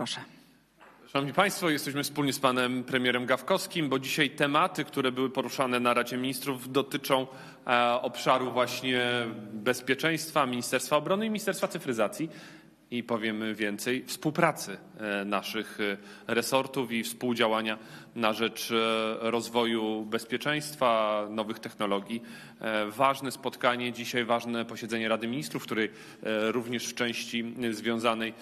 Proszę. Szanowni Państwo, jesteśmy wspólnie z panem premierem Gawkowskim, bo dzisiaj tematy, które były poruszane na Radzie Ministrów dotyczą e, obszaru właśnie bezpieczeństwa, Ministerstwa Obrony i Ministerstwa Cyfryzacji i powiemy więcej, współpracy e, naszych e, resortów i współdziałania na rzecz rozwoju bezpieczeństwa, nowych technologii. Ważne spotkanie dzisiaj, ważne posiedzenie Rady Ministrów, której również w części związanej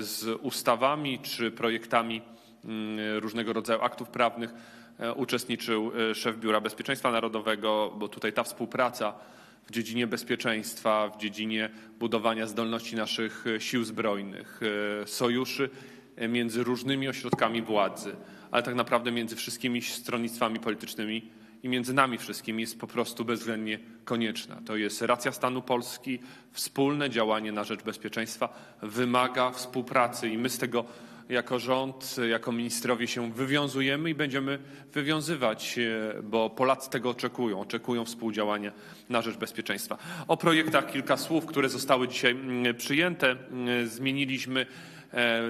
z ustawami czy projektami mm, różnego rodzaju aktów prawnych e, uczestniczył e, szef Biura Bezpieczeństwa Narodowego, bo tutaj ta współpraca w dziedzinie bezpieczeństwa, w dziedzinie budowania zdolności naszych e, sił zbrojnych, e, sojuszy e, między różnymi ośrodkami władzy, ale tak naprawdę między wszystkimi stronnictwami politycznymi i między nami wszystkimi jest po prostu bezwzględnie konieczna. To jest racja stanu Polski, wspólne działanie na rzecz bezpieczeństwa wymaga współpracy i my z tego jako rząd, jako ministrowie się wywiązujemy i będziemy wywiązywać, e, bo Polacy tego oczekują, oczekują współdziałania na rzecz bezpieczeństwa. O projektach kilka słów, które zostały dzisiaj mm, przyjęte. Mm, Zmieniliśmy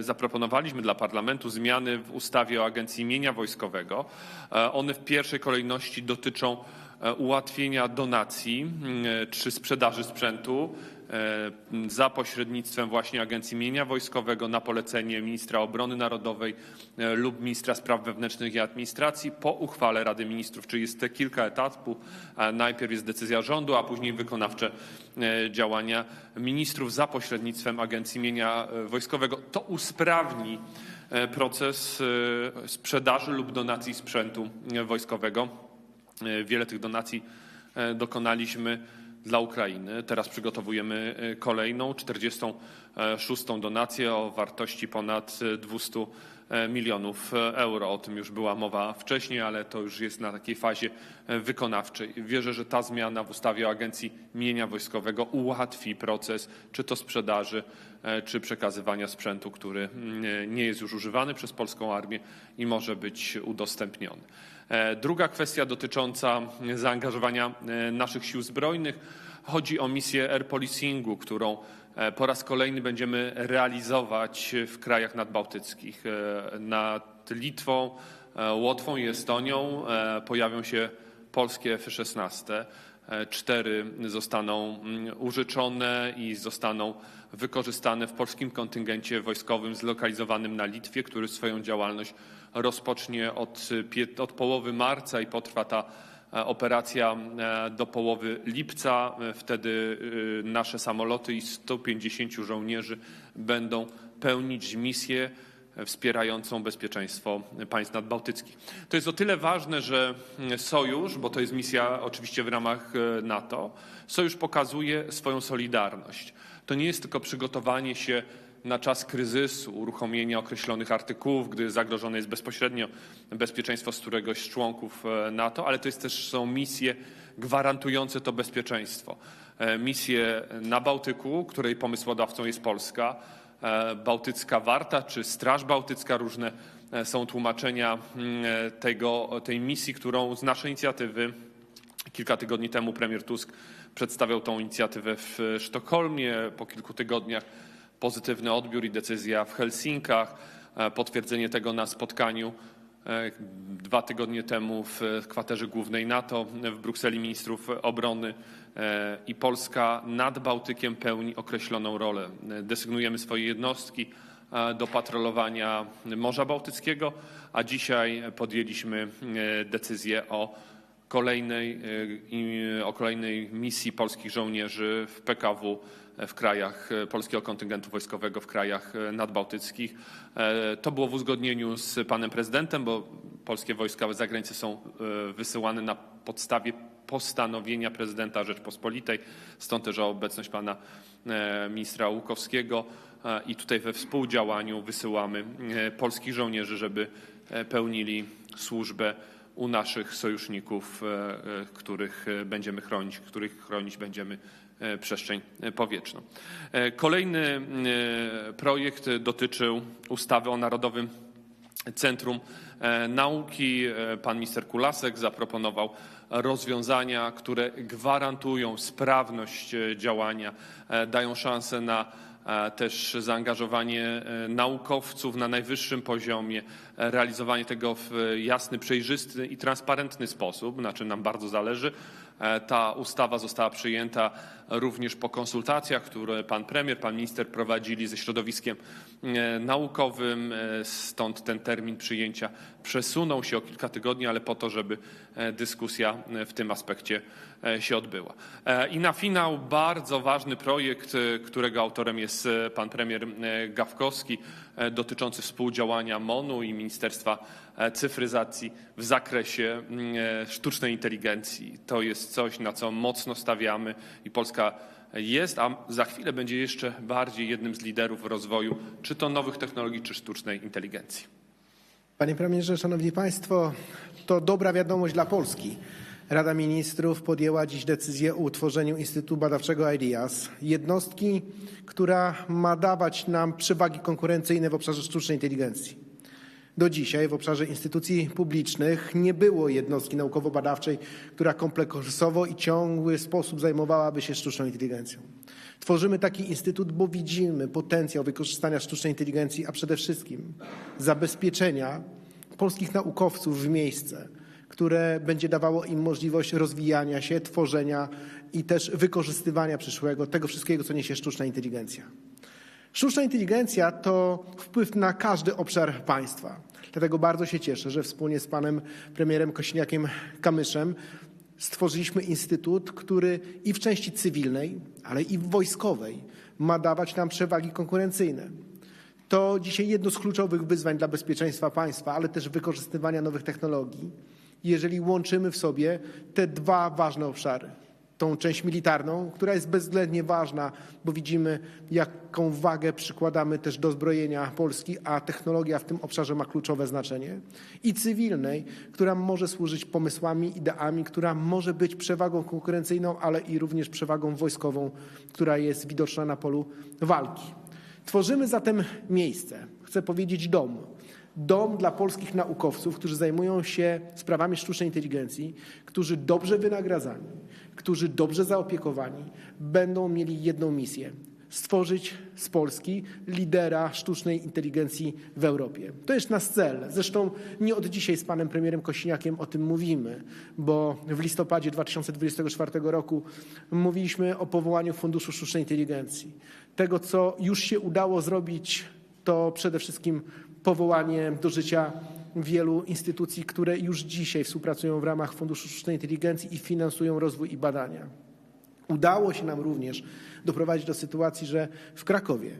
zaproponowaliśmy dla parlamentu zmiany w ustawie o Agencji Mienia Wojskowego. E, One w pierwszej kolejności dotyczą e, ułatwienia donacji mm, czy sprzedaży sprzętu e, za pośrednictwem właśnie Agencji Mienia Wojskowego na polecenie ministra obrony narodowej e, lub ministra spraw wewnętrznych i administracji po uchwale Rady Ministrów, czyli jest te kilka etapów. E, Najpierw jest decyzja rządu, a później wykonawcze e, działania ministrów za pośrednictwem Agencji Mienia e, Wojskowego. To usprawni e, proces e, sprzedaży lub donacji sprzętu e, wojskowego. E, Wiele tych donacji e, dokonaliśmy dla Ukrainy. Teraz przygotowujemy e, kolejną, 46. donację o wartości ponad e, 200 milionów e, euro. O tym już była mowa wcześniej, ale to już jest na takiej fazie e, wykonawczej. Wierzę, że ta zmiana w ustawie o Agencji Mienia Wojskowego ułatwi proces czy to sprzedaży, e, czy przekazywania sprzętu, który mm, nie jest już używany przez polską armię i może być udostępniony. E, Druga kwestia dotycząca zaangażowania e, naszych sił zbrojnych. Chodzi o misję air policingu, którą e, po raz kolejny będziemy realizować w krajach nadbałtyckich. E, Nad Litwą, e, Łotwą i Estonią pojawią się polskie F-16. E, Cztery zostaną mm, użyczone i zostaną wykorzystane w polskim kontyngencie wojskowym zlokalizowanym na Litwie, który swoją działalność rozpocznie od, od połowy marca i potrwa ta operacja e, do połowy lipca. E, Wtedy e, nasze samoloty i 150 żołnierzy będą pełnić misję e, wspierającą bezpieczeństwo państw nadbałtyckich. To jest o tyle ważne, że sojusz, bo to jest misja oczywiście w ramach e, NATO, sojusz pokazuje swoją solidarność. To nie jest tylko przygotowanie się na czas kryzysu, uruchomienia określonych artykułów, gdy zagrożone jest bezpośrednio bezpieczeństwo z któregoś z członków e, NATO, ale to jest też są misje gwarantujące to bezpieczeństwo. E, Misje na Bałtyku, której pomysłodawcą jest Polska, e, Bałtycka Warta czy Straż Bałtycka, różne są tłumaczenia mm, tego, tej misji, którą z naszej inicjatywy Kilka tygodni temu premier Tusk przedstawiał tą inicjatywę w Sztokholmie. Po kilku tygodniach pozytywny odbiór i decyzja w Helsinkach. E, Potwierdzenie tego na spotkaniu e, dwa tygodnie temu w kwaterze głównej NATO w Brukseli ministrów obrony e, i Polska nad Bałtykiem pełni określoną rolę. Desygnujemy swoje jednostki do patrolowania Morza Bałtyckiego, a dzisiaj podjęliśmy decyzję o kolejnej, o kolejnej misji polskich żołnierzy w PKW w krajach e, polskiego kontyngentu wojskowego w krajach e, nadbałtyckich. E, To było w uzgodnieniu z panem prezydentem, bo polskie wojska za granicę są wysyłane na podstawie postanowienia prezydenta Rzeczpospolitej. Stąd też obecność pana ministra Łukowskiego i tutaj we współdziałaniu wysyłamy polskich żołnierzy, żeby pełnili służbę u naszych sojuszników, których będziemy chronić, których chronić będziemy przestrzeń e, powietrzną. E, Kolejny e, projekt dotyczył ustawy o Narodowym Centrum e, Nauki. E, Pan minister Kulasek zaproponował rozwiązania, które gwarantują sprawność e, działania, e, dają szansę na e, też zaangażowanie e, naukowców na najwyższym poziomie, e, realizowanie tego w jasny, przejrzysty i transparentny sposób, na czym nam bardzo zależy. Ta ustawa została przyjęta również po konsultacjach, które pan premier, pan minister prowadzili ze środowiskiem naukowym. Stąd ten termin przyjęcia przesunął się o kilka tygodni, ale po to, żeby dyskusja w tym aspekcie się odbyła. I na finał bardzo ważny projekt, którego autorem jest pan premier Gawkowski, dotyczący współdziałania MONU i Ministerstwa Cyfryzacji w zakresie sztucznej inteligencji. To jest coś, na co mocno stawiamy i Polska jest, a za chwilę będzie jeszcze bardziej jednym z liderów rozwoju, czy to nowych technologii, czy sztucznej inteligencji. Panie premierze, szanowni państwo, to dobra wiadomość dla Polski. Rada Ministrów podjęła dziś decyzję o utworzeniu Instytutu Badawczego IDEAS, jednostki, która ma dawać nam przewagi konkurencyjne w obszarze sztucznej inteligencji. Do dzisiaj w obszarze instytucji publicznych nie było jednostki naukowo-badawczej, która kompleksowo i ciągły sposób zajmowałaby się sztuczną inteligencją. Tworzymy taki instytut, bo widzimy potencjał wykorzystania sztucznej inteligencji, a przede wszystkim zabezpieczenia polskich naukowców w miejsce, które będzie dawało im możliwość rozwijania się, tworzenia i też wykorzystywania przyszłego tego wszystkiego, co niesie sztuczna inteligencja. Sztuczna inteligencja to wpływ na każdy obszar państwa. Dlatego bardzo się cieszę, że wspólnie z panem premierem Kośniakiem Kamyszem stworzyliśmy instytut, który i w części cywilnej, ale i w wojskowej ma dawać nam przewagi konkurencyjne. To dzisiaj jedno z kluczowych wyzwań dla bezpieczeństwa państwa, ale też wykorzystywania nowych technologii jeżeli łączymy w sobie te dwa ważne obszary. Tą część militarną, która jest bezwzględnie ważna, bo widzimy, jaką wagę przykładamy też do zbrojenia Polski, a technologia w tym obszarze ma kluczowe znaczenie. I cywilnej, która może służyć pomysłami, ideami, która może być przewagą konkurencyjną, ale i również przewagą wojskową, która jest widoczna na polu walki. Tworzymy zatem miejsce, chcę powiedzieć dom, dom dla polskich naukowców, którzy zajmują się sprawami sztucznej inteligencji, którzy dobrze wynagradzani, którzy dobrze zaopiekowani, będą mieli jedną misję stworzyć z Polski lidera sztucznej inteligencji w Europie. To jest nasz cel. Zresztą nie od dzisiaj z panem premierem Kosiniakiem o tym mówimy, bo w listopadzie 2024 roku mówiliśmy o powołaniu Funduszu Sztucznej Inteligencji. Tego, co już się udało zrobić, to przede wszystkim powołanie do życia wielu instytucji, które już dzisiaj współpracują w ramach Funduszu Sztucznej Inteligencji i finansują rozwój i badania. Udało się nam również doprowadzić do sytuacji, że w Krakowie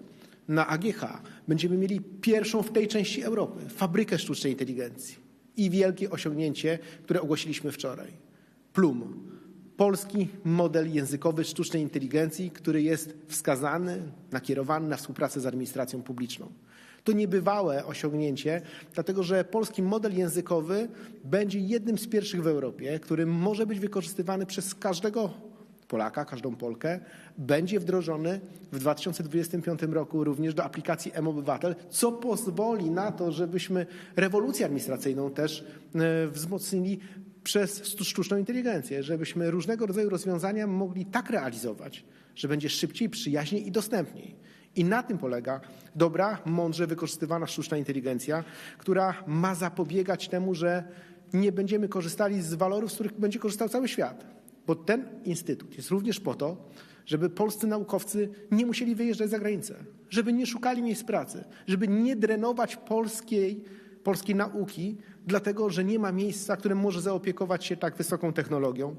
na AGH będziemy mieli pierwszą w tej części Europy fabrykę sztucznej inteligencji i wielkie osiągnięcie, które ogłosiliśmy wczoraj. Plum. Polski model językowy sztucznej inteligencji, który jest wskazany, nakierowany na współpracę z administracją publiczną. To niebywałe osiągnięcie, dlatego że polski model językowy będzie jednym z pierwszych w Europie, który może być wykorzystywany przez każdego Polaka, każdą Polkę, będzie wdrożony w 2025 roku również do aplikacji M-Obywatel, co pozwoli na to, żebyśmy rewolucję administracyjną też e, wzmocnili przez sztuczną inteligencję, żebyśmy różnego rodzaju rozwiązania mogli tak realizować, że będzie szybciej, przyjaźniej i dostępniej. I na tym polega dobra, mądrze wykorzystywana sztuczna inteligencja, która ma zapobiegać temu, że nie będziemy korzystali z walorów, z których będzie korzystał cały świat. Bo ten instytut jest również po to, żeby polscy naukowcy nie musieli wyjeżdżać za granicę, żeby nie szukali miejsc pracy, żeby nie drenować polskiej, polskiej nauki, dlatego że nie ma miejsca, które może zaopiekować się tak wysoką technologią.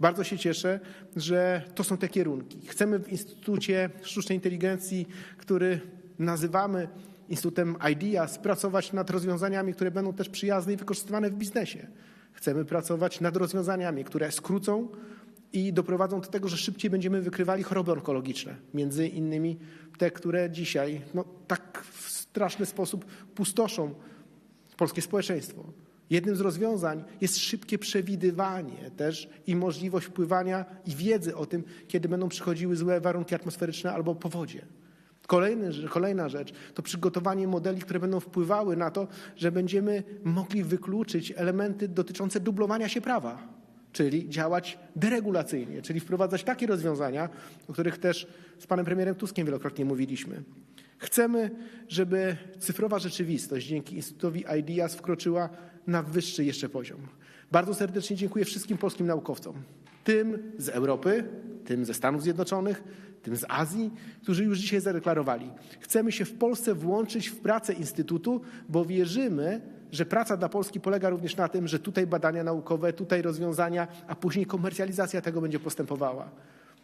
Bardzo się cieszę, że to są te kierunki. Chcemy w Instytucie Sztucznej Inteligencji, który nazywamy Instytutem IDEAS, pracować nad rozwiązaniami, które będą też przyjazne i wykorzystywane w biznesie. Chcemy pracować nad rozwiązaniami, które skrócą i doprowadzą do tego, że szybciej będziemy wykrywali choroby onkologiczne, między innymi te, które dzisiaj no, tak w straszny sposób pustoszą polskie społeczeństwo. Jednym z rozwiązań jest szybkie przewidywanie też i możliwość wpływania i wiedzy o tym, kiedy będą przychodziły złe warunki atmosferyczne albo powodzie. Kolejny, kolejna rzecz to przygotowanie modeli, które będą wpływały na to, że będziemy mogli wykluczyć elementy dotyczące dublowania się prawa. czyli działać deregulacyjnie, czyli wprowadzać takie rozwiązania, o których też z panem premierem Tuskiem wielokrotnie mówiliśmy. Chcemy, żeby cyfrowa rzeczywistość dzięki Instytutowi IDEAS wkroczyła na wyższy jeszcze poziom. Bardzo serdecznie dziękuję wszystkim polskim naukowcom, tym z Europy, tym ze Stanów Zjednoczonych, tym z Azji, którzy już dzisiaj zadeklarowali. Chcemy się w Polsce włączyć w pracę Instytutu, bo wierzymy, że praca dla Polski polega również na tym, że tutaj badania naukowe, tutaj rozwiązania, a później komercjalizacja tego będzie postępowała.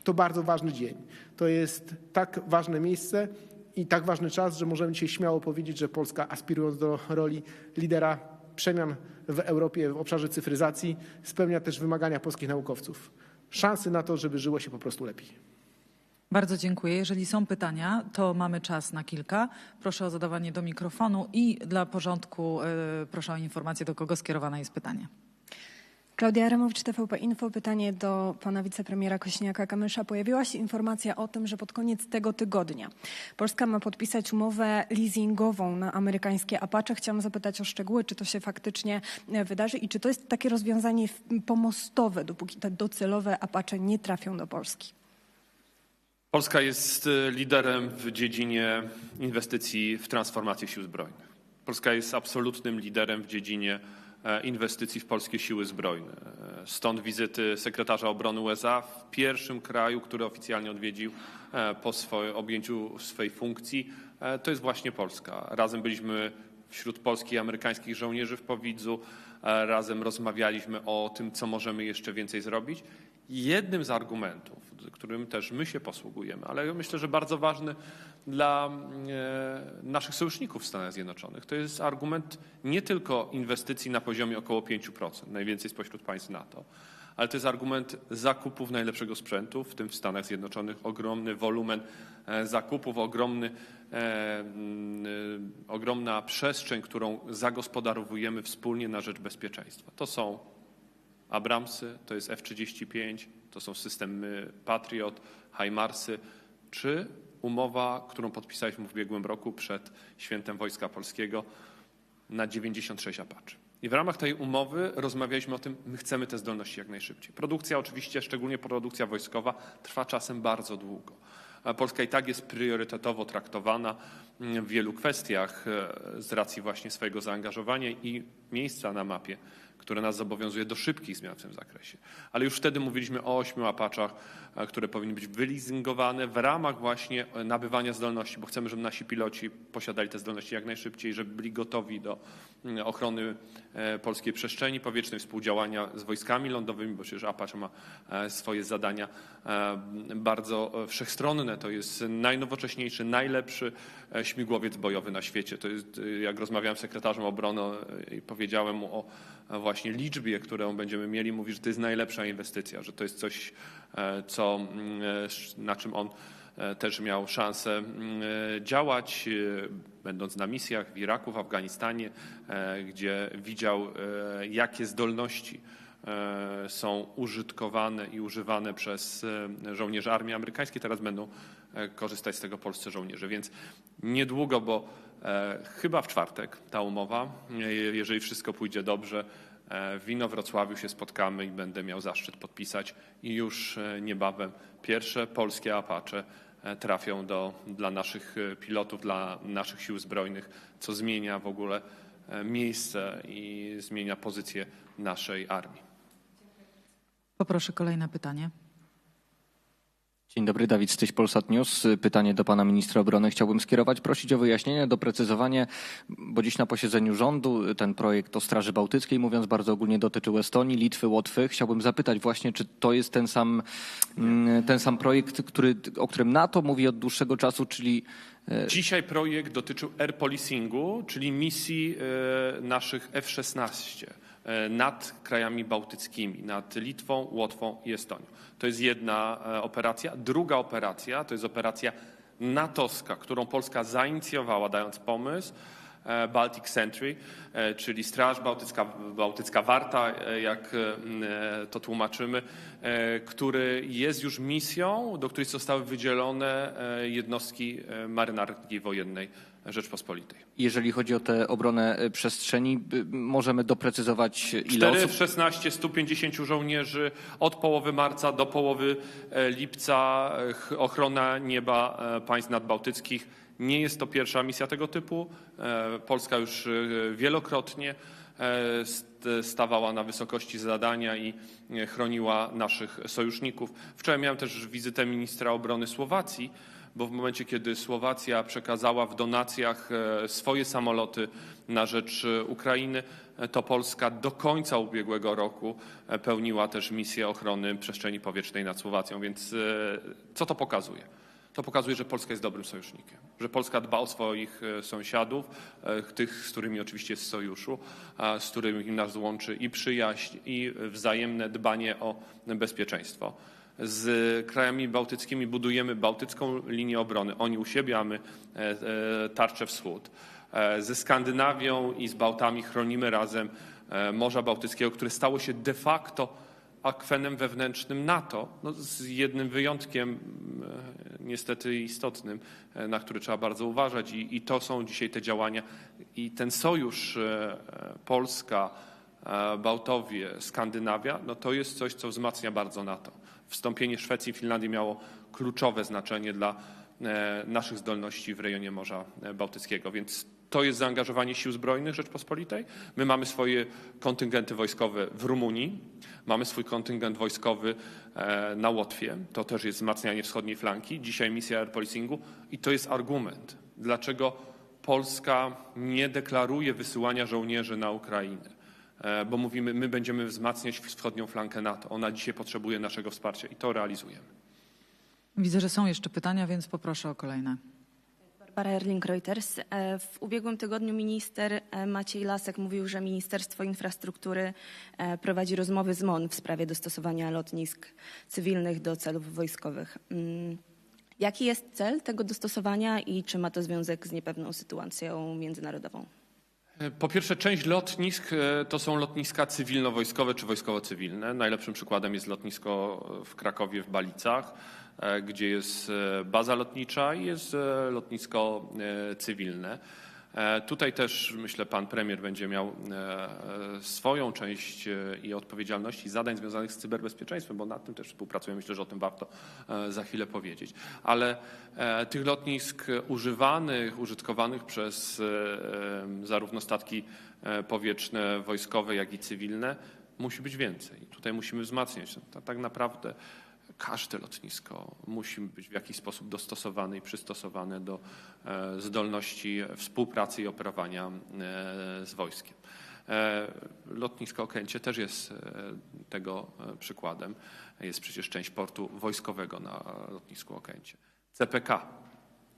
To bardzo ważny dzień. To jest tak ważne miejsce i tak ważny czas, że możemy dzisiaj śmiało powiedzieć, że Polska aspirując do roli lidera przemian w Europie w obszarze cyfryzacji spełnia też wymagania polskich naukowców. Szansy na to, żeby żyło się po prostu lepiej. Bardzo dziękuję. Jeżeli są pytania, to mamy czas na kilka. Proszę o zadawanie do mikrofonu i dla porządku y, proszę o informację, do kogo skierowane jest pytanie. Klaudia Ramowicz, TVP Info. Pytanie do pana wicepremiera Kośniaka-Kamysza. Pojawiła się informacja o tym, że pod koniec tego tygodnia Polska ma podpisać umowę leasingową na amerykańskie Apache. Chciałam zapytać o szczegóły, czy to się faktycznie e, wydarzy i czy to jest takie rozwiązanie pomostowe, dopóki te docelowe Apache nie trafią do Polski. Polska jest e, liderem w dziedzinie inwestycji w transformację sił zbrojnych. Polska jest absolutnym liderem w dziedzinie inwestycji w polskie siły zbrojne. E, Stąd wizyty sekretarza obrony USA w pierwszym kraju, który oficjalnie odwiedził e, po swoim objęciu swej funkcji. E, To jest właśnie Polska. Razem byliśmy wśród polskich i amerykańskich żołnierzy w Powidzu. E, Razem rozmawialiśmy o tym, co możemy jeszcze więcej zrobić. Jednym z argumentów, którym też my się posługujemy, ale myślę, że bardzo ważny dla e, naszych sojuszników w Stanach Zjednoczonych, to jest argument nie tylko inwestycji na poziomie około 5%, najwięcej spośród państw NATO, ale to jest argument zakupów najlepszego sprzętu, w tym w Stanach Zjednoczonych ogromny wolumen e, zakupów, ogromny, e, mm, ogromna przestrzeń, którą zagospodarowujemy wspólnie na rzecz bezpieczeństwa. To są Abramsy, to jest F-35, to są systemy Patriot, HIMARSy, czy umowa, którą podpisaliśmy w ubiegłym roku przed Świętem Wojska Polskiego na 96 Apache. I w ramach tej umowy rozmawialiśmy o tym, my chcemy te zdolności jak najszybciej. Produkcja oczywiście, szczególnie produkcja wojskowa, trwa czasem bardzo długo. Polska i tak jest priorytetowo traktowana w wielu kwestiach e, z racji właśnie swojego zaangażowania i miejsca na mapie, które nas zobowiązuje do szybkich zmian w tym zakresie. Ale już wtedy mówiliśmy o ośmiu apaczach, e, które powinny być wyleasingowane w ramach właśnie e, nabywania zdolności, bo chcemy, żeby nasi piloci posiadali te zdolności jak najszybciej, żeby byli gotowi do mm, ochrony e, polskiej przestrzeni powietrznej, współdziałania z wojskami lądowymi, bo przecież Apache ma swoje zadania bardzo wszechstronne. To jest najnowocześniejszy, najlepszy śmigłowiec bojowy na świecie. To jest, jak rozmawiałem z sekretarzem obrony i powiedziałem mu o właśnie liczbie, którą będziemy mieli, mówi, że to jest najlepsza inwestycja, że to jest coś, e, co, mm, e, na czym on e, też miał szansę mm, działać, będąc na misjach w Iraku, w Afganistanie, gdzie widział, jakie zdolności są użytkowane i używane przez żołnierzy armii amerykańskiej. Teraz będą korzystać z tego polscy żołnierze. Więc niedługo, bo chyba w czwartek ta umowa, e, jeżeli wszystko pójdzie dobrze, e, w Inowrocławiu się spotkamy i będę miał zaszczyt podpisać i już e, niebawem pierwsze polskie Apache e, trafią do, dla naszych e, pilotów, dla naszych sił zbrojnych, co zmienia w ogóle e, miejsce i zmienia pozycję naszej armii. Poproszę kolejne pytanie. Dzień dobry, Dawid Styś, Polsat News. Pytanie do pana ministra obrony chciałbym skierować. Prosić o wyjaśnienie, doprecyzowanie, bo dziś na posiedzeniu rządu ten projekt o Straży Bałtyckiej, mówiąc bardzo ogólnie, dotyczył Estonii, Litwy, Łotwy. Chciałbym zapytać właśnie, czy to jest ten sam, mm, ten sam projekt, który, o którym NATO mówi od dłuższego czasu, czyli Dzisiaj projekt dotyczył air policingu, czyli misji e, naszych F-16 e, nad krajami bałtyckimi, nad Litwą, Łotwą i Estonią. To jest jedna e, operacja. Druga operacja to jest operacja natowska, którą Polska zainicjowała, dając pomysł. e, Baltic Sentry, e, czyli Straż Bałtycka, Bałtycka Warta, e, jak e, to tłumaczymy, e, który jest już misją, do której zostały wydzielone e, jednostki e, marynarki wojennej Rzeczpospolitej. Jeżeli chodzi o tę obronę e, przestrzeni, możemy doprecyzować ile 4 osób? w 16, 150 żołnierzy od połowy marca do połowy e, lipca, e, ch- ochrona nieba e, państw nadbałtyckich. Nie jest to pierwsza misja tego typu. E, Polska już e, wielokrotnie e, st- stawała na wysokości zadania i e, chroniła naszych sojuszników. Wczoraj miałem też wizytę ministra obrony Słowacji, bo w momencie, kiedy Słowacja przekazała w donacjach e, swoje samoloty na rzecz e, Ukrainy, e, to Polska do końca ubiegłego roku pełniła też misję ochrony przestrzeni powietrznej nad Słowacją. Więc co to pokazuje? To pokazuje, że Polska jest dobrym sojusznikiem, że Polska dba o swoich sąsiadów, tych, z którymi oczywiście jest w sojuszu, z którymi nas łączy i przyjaźń, i wzajemne dbanie o bezpieczeństwo. Z krajami bałtyckimi budujemy bałtycką linię obrony. Oni u siebie, a my e, e, tarczę wschód. E, Ze Skandynawią i z Bałtami chronimy razem Morza Bałtyckiego, które stało się de facto akwenem wewnętrznym NATO, no z jednym wyjątkiem niestety istotnym, na który trzeba bardzo uważać I, i to są dzisiaj te działania i ten sojusz Polska, Bałtowie, Skandynawia, no to jest coś, co wzmacnia bardzo NATO. Wstąpienie Szwecji i Finlandii miało kluczowe znaczenie dla e, naszych zdolności w rejonie Morza e, Bałtyckiego, więc to jest zaangażowanie sił zbrojnych Rzeczpospolitej. My mamy swoje kontyngenty wojskowe w Rumunii, mamy swój kontyngent wojskowy e, na Łotwie, to też jest wzmacnianie wschodniej flanki, dzisiaj misja air policingu i to jest argument, dlaczego Polska nie deklaruje wysyłania żołnierzy na Ukrainę bo mówimy, my będziemy wzmacniać wschodnią flankę NATO. Ona dzisiaj potrzebuje naszego wsparcia i to realizujemy. Widzę, że są jeszcze pytania, więc poproszę o kolejne. Barbara Erling Reuters. E, W ubiegłym tygodniu minister e, Maciej Lasek mówił, że Ministerstwo Infrastruktury e, prowadzi rozmowy z MON w sprawie dostosowania lotnisk cywilnych do celów wojskowych. Mm, Jaki jest cel tego dostosowania i czy ma to związek z niepewną sytuacją międzynarodową? Po pierwsze, część lotnisk e, to są lotniska cywilno-wojskowe czy wojskowo-cywilne. Najlepszym przykładem jest lotnisko w Krakowie w Balicach, e, gdzie jest e, baza lotnicza i jest lotnisko cywilne. E, Tutaj też myślę pan premier będzie miał e, swoją część e, i odpowiedzialności zadań związanych z cyberbezpieczeństwem, bo nad tym też współpracujemy. Myślę, że o tym warto za chwilę powiedzieć. Ale tych lotnisk używanych, użytkowanych przez zarówno statki powietrzne, wojskowe, jak i cywilne musi być więcej. Tutaj musimy wzmacniać. Ta- Tak naprawdę każde lotnisko musi być w jakiś sposób dostosowane i przystosowane do e, zdolności współpracy i operowania e, z wojskiem. E, Lotnisko Okęcie też jest tego przykładem. Jest przecież część portu wojskowego na lotnisku Okęcie. CPK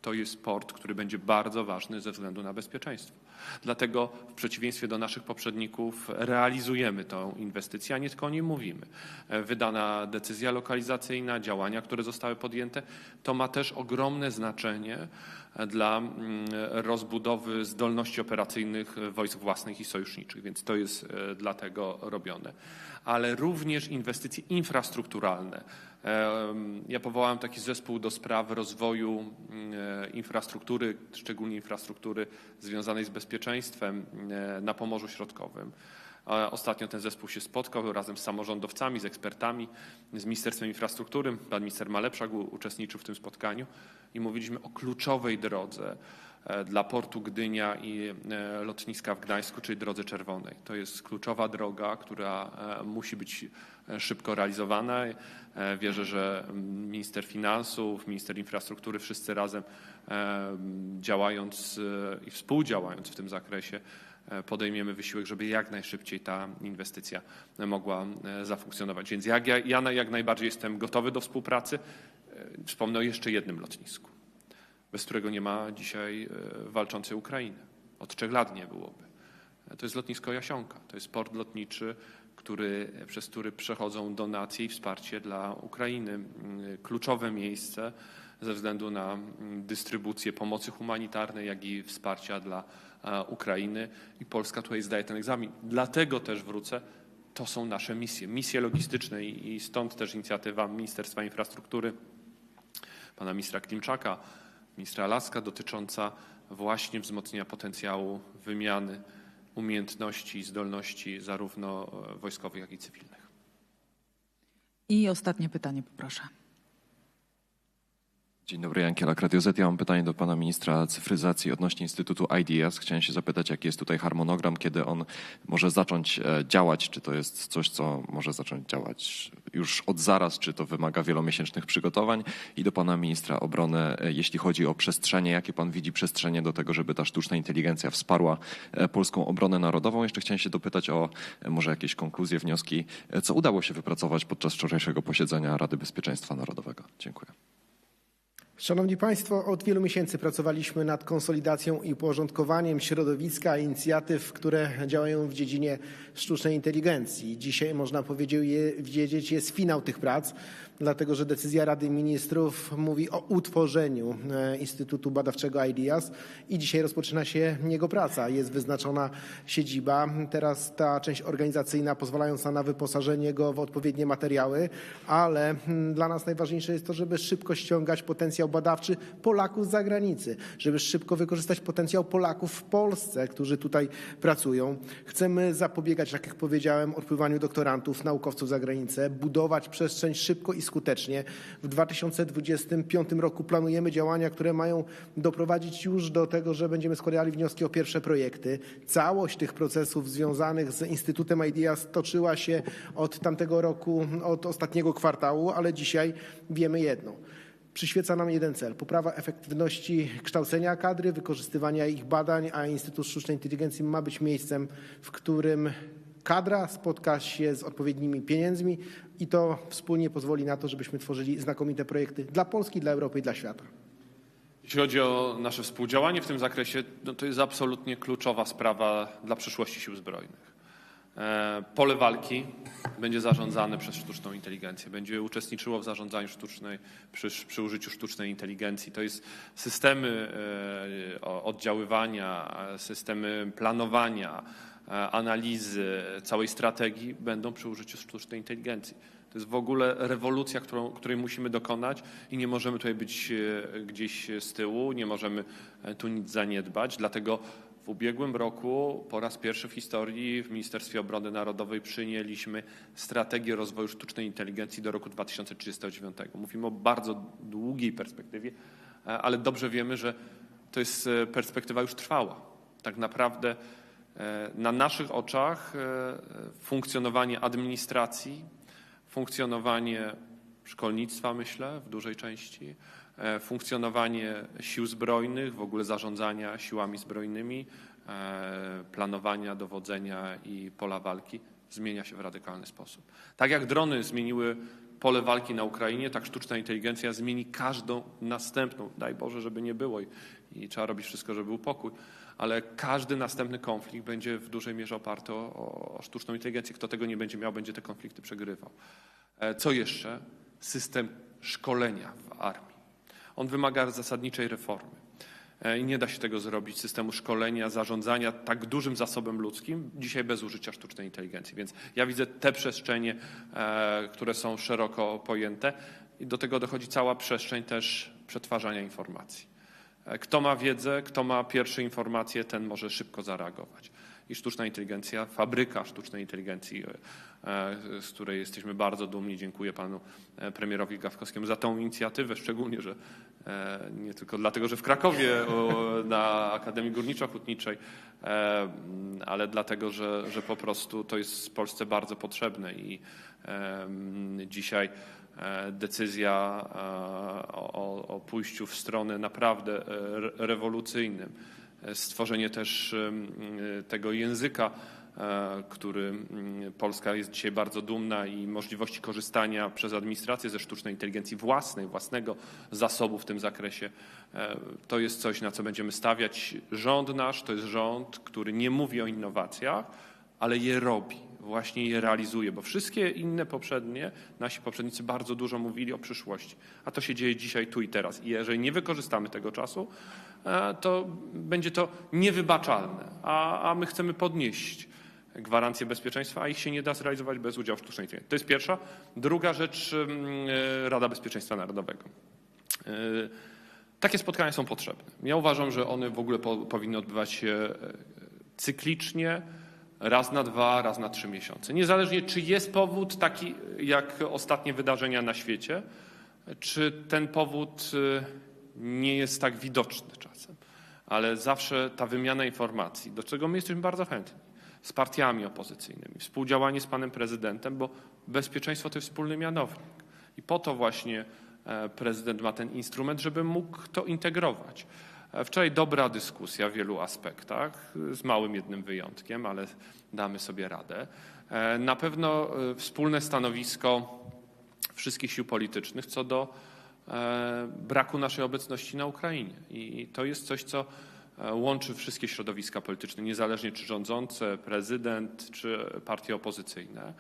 to jest port, który będzie bardzo ważny ze względu na bezpieczeństwo. Dlatego w przeciwieństwie do naszych poprzedników realizujemy tę inwestycję, a nie tylko o niej mówimy. E, Wydana decyzja lokalizacyjna, działania, które zostały podjęte, to ma też ogromne znaczenie dla mm, rozbudowy zdolności operacyjnych wojsk własnych i sojuszniczych, więc to jest e, dlatego robione. Ale również inwestycje infrastrukturalne. Em, Ja powołałem taki zespół do spraw rozwoju e, infrastruktury, szczególnie infrastruktury związanej z bezpieczeństwem e, na Pomorzu Środkowym. Ostatnio ten zespół się spotkał razem z samorządowcami, z ekspertami, z Ministerstwem Infrastruktury. Pan minister Malepszak uczestniczył w tym spotkaniu i mówiliśmy o kluczowej drodze e, dla portu Gdynia i e, lotniska w Gdańsku, czyli drodze czerwonej. To jest kluczowa droga, która e, musi być szybko realizowana. Wierzę, że minister finansów, minister infrastruktury, wszyscy razem działając i współdziałając w tym zakresie podejmiemy wysiłek, żeby jak najszybciej ta inwestycja mogła e, zafunkcjonować. Więc jak, ja, ja jak najbardziej jestem gotowy do współpracy. E, Wspomnę o jeszcze jednym lotnisku, bez którego nie ma dzisiaj e, walczącej Ukrainy. Od trzech lat nie byłoby. E, To jest lotnisko Jasionka. To jest port lotniczy, który, przez który przechodzą donacje i wsparcie dla Ukrainy. Mm, Kluczowe miejsce ze względu na mm, dystrybucję pomocy humanitarnej, jak i wsparcia dla e, Ukrainy. I Polska tutaj zdaje ten egzamin. Dlatego też wrócę, to są nasze misje, misje logistyczne i stąd też inicjatywa Ministerstwa Infrastruktury, pana ministra Klimczaka, ministra Laska dotycząca właśnie wzmocnienia potencjału wymiany umiejętności i zdolności zarówno wojskowych, jak i cywilnych. I ostatnie pytanie, poproszę. Dzień dobry, Jan Kielak, Radio Z. Ja mam pytanie do pana ministra cyfryzacji odnośnie Instytutu IDEAS. Chciałem się zapytać, jaki jest tutaj harmonogram, kiedy on może zacząć e, działać? Czy to jest coś, co może zacząć działać już od zaraz, czy to wymaga wielomiesięcznych przygotowań? I do pana ministra obrony, e, jeśli chodzi o przestrzenie, jakie pan widzi przestrzenie do tego, żeby ta sztuczna inteligencja wsparła e, polską obronę narodową? Jeszcze chciałem się dopytać o może jakieś konkluzje, wnioski, co udało się wypracować podczas wczorajszego posiedzenia Rady Bezpieczeństwa Narodowego. Dziękuję. Szanowni Państwo, od wielu miesięcy pracowaliśmy nad konsolidacją i uporządkowaniem środowiska inicjatyw, które działają w dziedzinie sztucznej inteligencji. Dzisiaj można powiedzieć, jest finał tych prac, dlatego że decyzja Rady Ministrów mówi o utworzeniu e, Instytutu Badawczego IDEAS i dzisiaj rozpoczyna się jego praca. Jest wyznaczona siedziba. Teraz ta część organizacyjna pozwalająca na wyposażenie go w odpowiednie materiały, ale mm, dla nas najważniejsze jest to, żeby szybko ściągać potencjał badawczy Polaków z zagranicy, żeby szybko wykorzystać potencjał Polaków w Polsce, którzy tutaj pracują. Chcemy zapobiegać, tak jak powiedziałem, odpływaniu doktorantów, naukowców za granicę, budować przestrzeń szybko i skutecznie. W 2025 roku planujemy działania, które mają doprowadzić już do tego, że będziemy składali wnioski o pierwsze projekty. Całość tych procesów związanych z Instytutem IDEAS toczyła się od tamtego roku, od ostatniego kwartału, ale dzisiaj wiemy jedno. Przyświeca nam jeden cel: poprawa efektywności kształcenia kadry, wykorzystywania ich badań, a Instytut Sztucznej Inteligencji ma być miejscem, w którym kadra spotka się z odpowiednimi pieniędzmi i to wspólnie pozwoli na to, żebyśmy tworzyli znakomite projekty dla Polski, dla Europy i dla świata. Jeśli chodzi o nasze współdziałanie w tym zakresie, no to jest absolutnie kluczowa sprawa dla przyszłości sił zbrojnych. E, Pole walki będzie zarządzane przez sztuczną inteligencję, będzie uczestniczyło w zarządzaniu sztucznej, przy, przy użyciu sztucznej inteligencji. To jest systemy e, oddziaływania, systemy planowania, analizy całej strategii będą przy użyciu sztucznej inteligencji. To jest w ogóle rewolucja, którą, której musimy dokonać i nie możemy tutaj być e, gdzieś z tyłu, nie możemy e, tu nic zaniedbać. Dlatego w ubiegłym roku po raz pierwszy w historii w Ministerstwie Obrony Narodowej przyjęliśmy strategię rozwoju sztucznej inteligencji do roku 2039. Mówimy o bardzo długiej perspektywie, e, ale dobrze wiemy, że to jest e, perspektywa już trwała. Tak naprawdę e, na naszych oczach e, funkcjonowanie administracji, funkcjonowanie szkolnictwa, myślę, w dużej części, e, funkcjonowanie sił zbrojnych, w ogóle zarządzania siłami zbrojnymi, e, planowania, dowodzenia i pola walki zmienia się w radykalny sposób. Tak jak drony zmieniły pole walki na Ukrainie, tak sztuczna inteligencja zmieni każdą następną, daj Boże, żeby nie było i, i trzeba robić wszystko, żeby był pokój, ale każdy następny konflikt będzie w dużej mierze oparty o, o, sztuczną inteligencję. Kto tego nie będzie miał, będzie te konflikty przegrywał. E, Co jeszcze? System szkolenia w armii. On wymaga zasadniczej reformy. E, I nie da się tego zrobić, systemu szkolenia, zarządzania tak dużym zasobem ludzkim, dzisiaj bez użycia sztucznej inteligencji. Więc ja widzę te przestrzenie, e, które są szeroko pojęte i do tego dochodzi cała przestrzeń też przetwarzania informacji. E, Kto ma wiedzę, kto ma pierwsze informacje, ten może szybko zareagować. I sztuczna inteligencja, fabryka sztucznej inteligencji, e, z której jesteśmy bardzo dumni. Dziękuję panu e, premierowi Gawkowskiemu za tą inicjatywę, szczególnie, że e, nie tylko dlatego, że w Krakowie na Akademii Górniczo-Hutniczej, e, ale dlatego, że, że po prostu to jest w Polsce bardzo potrzebne i e, dzisiaj e, decyzja e, o, o- pójściu w stronę naprawdę e, re- rewolucyjnym, e, stworzenie też e, tego języka, e, który Polska jest dzisiaj bardzo dumna i możliwości korzystania przez administrację ze sztucznej inteligencji własnej, własnego zasobu w tym zakresie. E, To jest coś, na co będziemy stawiać. Rząd nasz to jest rząd, który nie mówi o innowacjach, ale je robi, właśnie je realizuje, bo wszystkie inne poprzednie, nasi poprzednicy bardzo dużo mówili o przyszłości, a to się dzieje dzisiaj, tu i teraz. I jeżeli nie wykorzystamy tego czasu, e, to będzie to niewybaczalne, a, a my chcemy podnieść gwarancje bezpieczeństwa, a ich się nie da zrealizować bez udziału sztucznej inteligencji. To jest pierwsza. Druga rzecz, mm, e, Rada Bezpieczeństwa Narodowego. E, Takie spotkania są potrzebne. Ja uważam, że one w ogóle po, powinny odbywać się cyklicznie, raz na dwa, raz na trzy miesiące. Niezależnie, czy jest powód taki jak ostatnie wydarzenia na świecie, czy ten powód e, nie jest tak widoczny czasem. Ale zawsze ta wymiana informacji, do czego my jesteśmy bardzo chętni, z partiami opozycyjnymi, współdziałanie z panem prezydentem, bo bezpieczeństwo to jest wspólny mianownik. I po to właśnie e, prezydent ma ten instrument, żeby mógł to integrować. Wczoraj dobra dyskusja w wielu aspektach, z małym jednym wyjątkiem, ale damy sobie radę. E, Na pewno e, wspólne stanowisko wszystkich sił politycznych co do e, braku naszej obecności na Ukrainie. I to jest coś, co łączy wszystkie środowiska polityczne, niezależnie czy rządzące, prezydent, czy partie opozycyjne.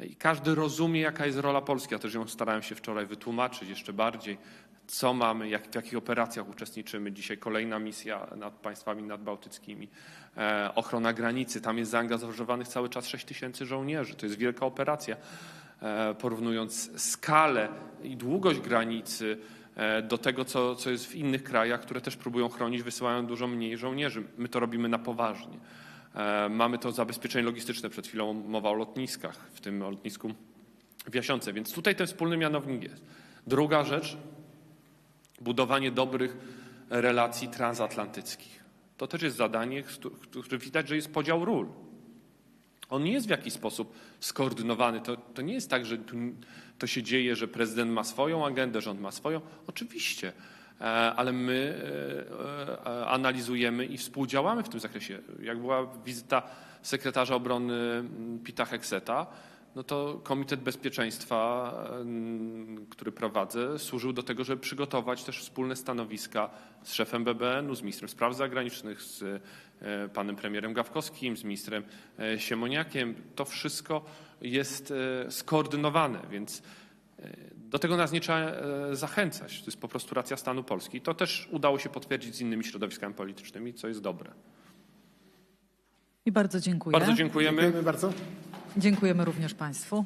I każdy rozumie, jaka jest rola Polski. Ja też ją starałem się wczoraj wytłumaczyć jeszcze bardziej, co mamy, jak, w jakich operacjach uczestniczymy. Dzisiaj kolejna misja nad państwami nadbałtyckimi, e, ochrona granicy. Tam jest zaangażowanych cały czas 6 tysięcy żołnierzy. To jest wielka operacja. E, porównując skalę i długość granicy e, do tego, co, co jest w innych krajach, które też próbują chronić, wysyłają dużo mniej żołnierzy. My to robimy na poważnie. E, Mamy to zabezpieczenie logistyczne, przed chwilą mowa o lotniskach, w tym o lotnisku w Jasionce, więc tutaj ten wspólny mianownik jest. Druga rzecz, budowanie dobrych relacji transatlantyckich. To też jest zadanie, które widać, że jest podział ról. On nie jest w jakiś sposób skoordynowany. To, to nie jest tak, że tu, to się dzieje, że prezydent ma swoją agendę, rząd ma swoją. Oczywiście, ale my e, e, analizujemy i współdziałamy w tym zakresie. Jak była wizyta sekretarza obrony mm, Pita Hekseta, no to Komitet Bezpieczeństwa, mm, który prowadzę, służył do tego, żeby przygotować też wspólne stanowiska z szefem BBN-u, z ministrem spraw zagranicznych, z e, panem premierem Gawkowskim, z ministrem e, Siemoniakiem. To wszystko jest e, skoordynowane, więc e, do tego nas nie trzeba e, zachęcać. To jest po prostu racja stanu Polski. To też udało się potwierdzić z innymi środowiskami politycznymi, co jest dobre. I bardzo dziękuję. Bardzo dziękujemy. Dziękujemy bardzo. Dziękujemy również Państwu.